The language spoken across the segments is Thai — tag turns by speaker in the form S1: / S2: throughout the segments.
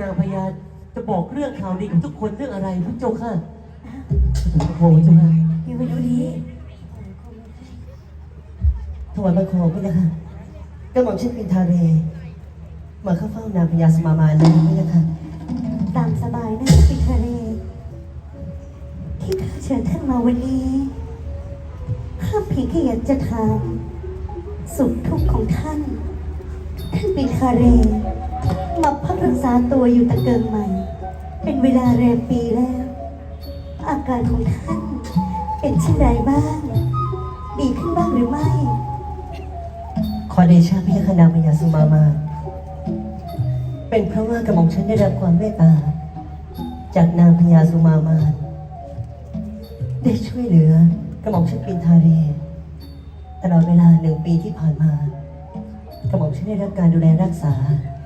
S1: นางพญาจะบอกเรื่องข่าวดีกับทุกคนเรื่องอะไรพระเจ้าค่ะพระโคมเจ้าค่ะ
S2: อยู่มาดูดี
S3: ถวายบังคมพระยาค่ะกระหม่อมชื่อปินทาเรมาเข้าเฝ้านางพญาสมามานแล้วพระยาค่ะ
S2: ตามสบายนะปิคาเรที่ข้าเชิญท่านมาวันนี้ข้าเพียงแค่อยากจะถามสุขทุกข์ของท่าน ท่านปิคาเรมาพักรักษาตัวอยู่ตะเกิงใหม่ เป็นเวลาแรมปีแล้ว อาการของท่านเป็นเช่นไรบ้าง ดีขึ้นบ้างหรือไม่
S3: ขอเดชะพระยาค่ะนางพญาสุมามา เป็นเพราะว่ากระหม่อมฉันได้รับความเมตตา จากนางพญาสุมามา ได้ช่วยเหลือกระหม่อมฉันปินทาเรตลอดเวลาหนึ่งปีที่ผ่านมา กระหม่อมฉันได้รับการดูแลรักษา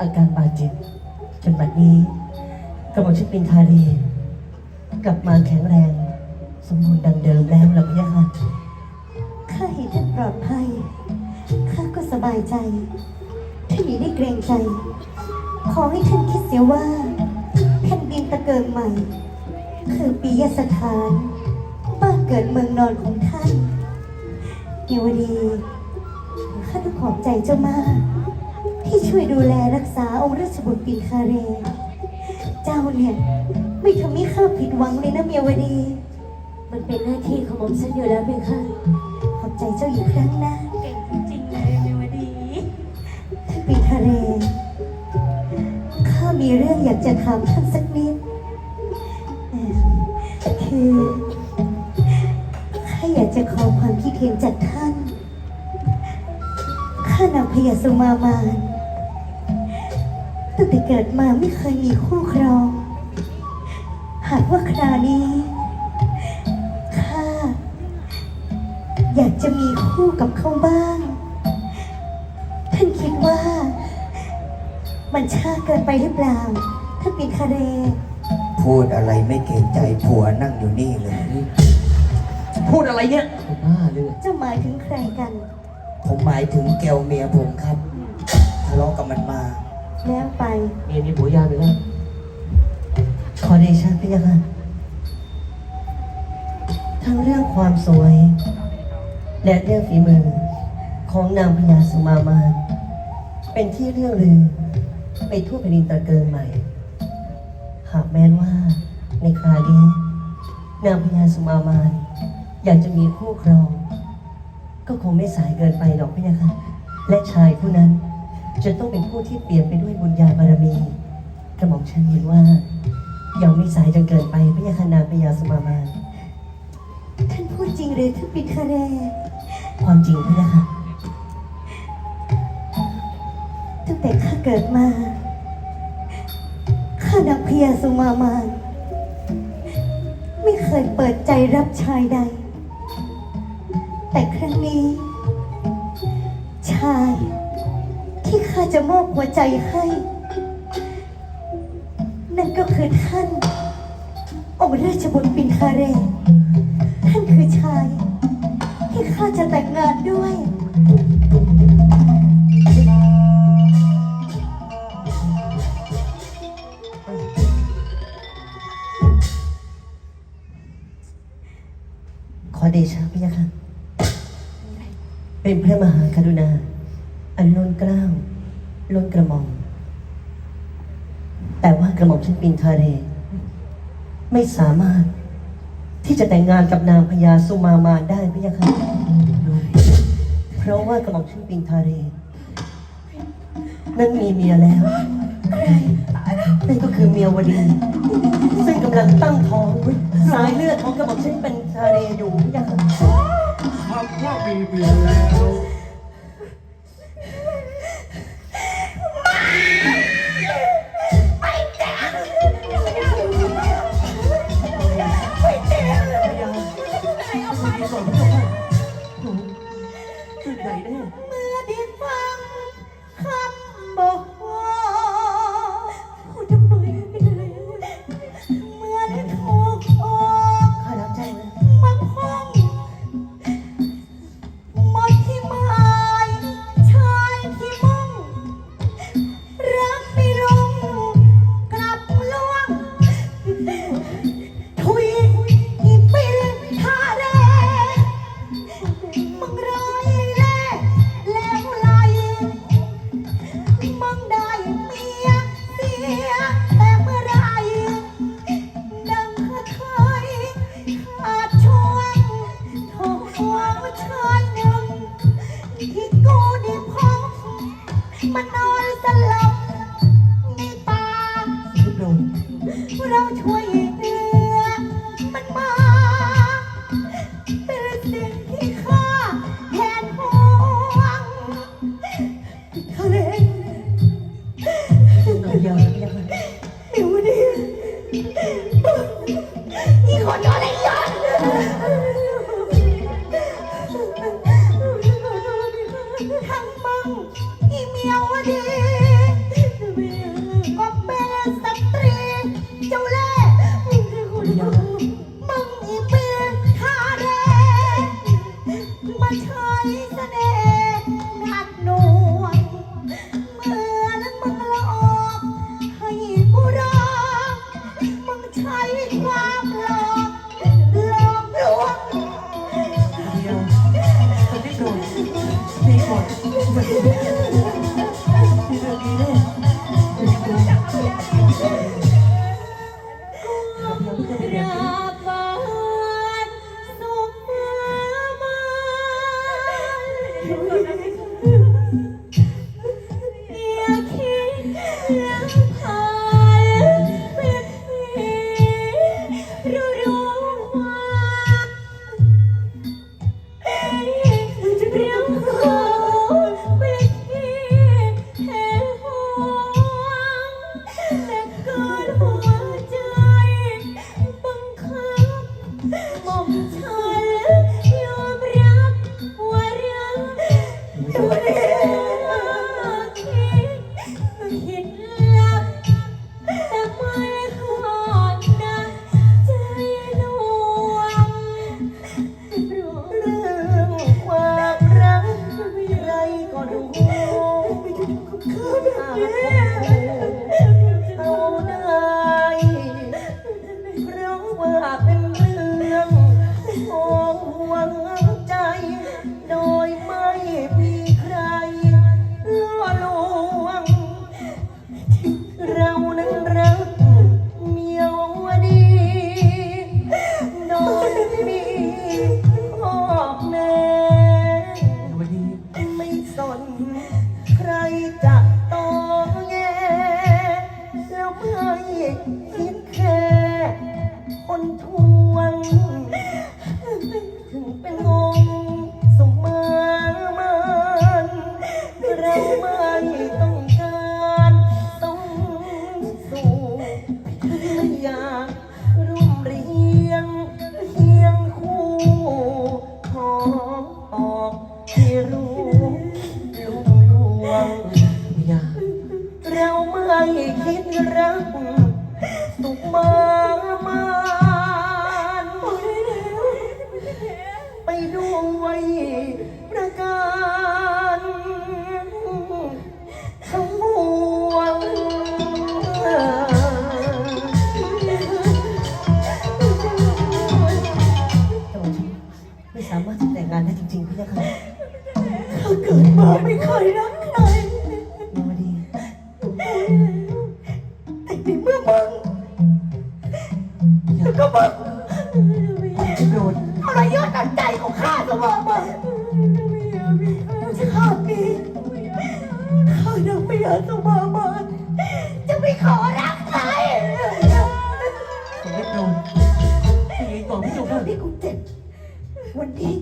S3: อาการบาดเจ็บจนบัดนี้ กระหม่อมฉันปินทาเรกลับมาแข็งแรง สมบูรณ์ดังเดิมแล้วล่ะพะยะค่ะ
S2: ข้าเห็นท่านปลอดภัย ข้าก็สบายใจ ท่านมีได้เกรงใจ ขอให้ท่านคิดเสียว่าแผ่นดินตะเกิงใหม่ คือปียสถาน บ้านเกิดเมืองนอนของท่านเยวดี ใจเจ้ามาก ที่ช่วยดูแลรักษาองค์ราชบุตรปินคาเร เจ้าเนี่ยไม่ทำให้ข้าผิดหวังเลยนะเมียวดี
S4: มันเป็นหน้าที่ของผมฉันอยู่แล้วเพียงค่ะ
S2: ขอบใจเจ้าอีกครั้งนะ
S4: เก่งจริงๆเลยเมวดี
S2: ท่านปีทะเลข้ามีเรื่องอยากจะถามท่านสักนิดเอ่อคือข้าอยากจะขอความคิดเห็นจากท่านข้านาง พยาสุมามานตั้งแต่เกิดมาไม่เคยมีคู่ครอง หากว่าคราวนี้ข้าอยากจะมีคู่กับเขาบ้าง ท่านคิดว่า มันช้าเกินไปหรือเปล่าท่านปินคาเร
S5: พูดอะไรไม่เกรงใจผัวนั่งอยู่นี่เลย
S1: พูดอะไรเนี่ย บ้าเลย
S2: เจ้าหมายถึงใครกัน
S5: ผมหมายถึงแกวเมียผมครับทะเลาะกับมันมา
S2: แล้วไป
S1: เมียมีผัวยาไปแล้ว
S3: ขอเดชะพระยาค่ะ ทั้งเรื่องความสวย และเรื่องฝีมือของนางพญาสุมามานเป็นที่เรื่องลือไปทั่วแผ่นดินตะเกิงใหม่ หากแม้นว่าในคราวนี้นางพญาสุมามานอยากจะมีคู่ครอง ก็คงไม่สายเกินไปหรอกพะยะค่ะและชายผู้นั้น จะต้องเป็นผู้ที่เปลี่ยนไปด้วยบุญญาบารมีกระหม่อมฉันเห็นว่ายังไม่สายจนเกินไปพระยาคณาพยาสมามาน
S2: ท่านพูดจริงหรือท่านปินคาเร
S3: ความจริงพระยาค่ะ
S2: ตั้งแต่ข้าเกิดมาข้านางพยาสุมามานไม่เคยเปิดใจรับชายใด แต่ครั้ง จะมอบหัวใจให้ นั่นก็คือท่านองค์ราชบุตรปินคาเรท่านคือชาย ที่ข้าจะแต่งงานด้วย
S3: ขอเดชะพระยาค่ะ เป็นพระมหากรุณา อันล้นเกล้าว ล้นกระหม่อม แต่ว่ากระหม่อมชั้นปินทาเร ไม่สามารถที่จะแต่งงานกับนางพญาสุมามานได้พะยาค่ะเพราะว่ากระหม่อมชั้นปินทาเร นั้นมีเมียแล้ว นั่นก็คือเมียวดี ซึ่งกำลังตั้งท้องสายเลือดของกระหม่อมฉันเป็นทาเรอยู่พะยาค่ะ
S6: คำว่ามีเมียแล้ว
S1: มันน
S2: อนสลบมีป่าเราช่วยเหลือ
S3: มัน
S2: มา เป็นสิ่งที่ข้า
S3: แทนห่วงทะเลหน่อยเดียวเดียวหมิวดีอีกคนอะไร
S1: อย่า
S3: ใช้เสน่ห์ Yeah. ตุกมามานไปด้วยประการทั้งมวลไม่สามารถจะแต่งงานได้จริงๆพี่นะคะ
S2: ขาเกิดมาไม่เคยรักใคร บัติ
S1: โดน
S2: ทรยศน้ำใจของข้าเสมบัติชาตินี้ข้ายังไม่อยากสมอบัจะไม่ขอรักใคร
S1: เด็กโดพี่ก่อนพี่โดน
S2: พี่กูเจ็บวันนี้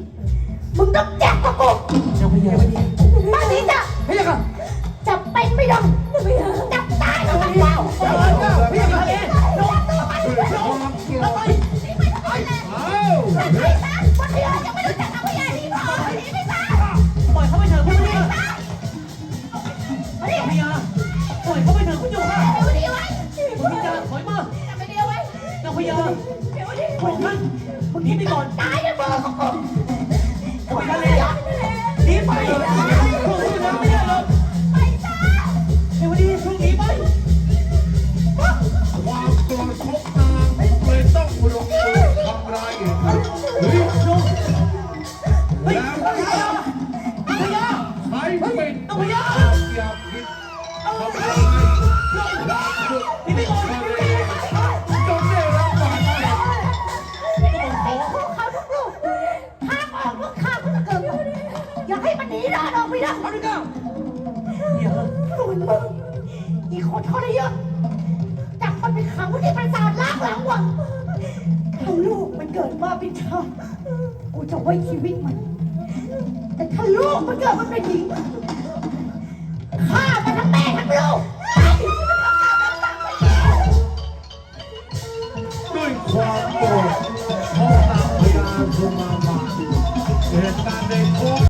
S2: ค
S1: นเย
S2: อะจับคนไป
S6: ขังไว้
S2: ในปราสาทล้างห
S1: ลังวังถ้าลูกมันเกิดมาเป็
S2: น
S1: ชายกู
S2: จะไว้ชีวิตมัน
S1: แต่ถ้าลูก
S2: มั
S1: นเกิด
S2: มา
S1: เป็นหญิ
S6: งฆ่ามันทั้งแม่ทั้ง
S1: ลูก
S6: ด้
S2: วยความโกรธพ่อ
S1: ตามพยา
S2: นคุมามาเหตุการ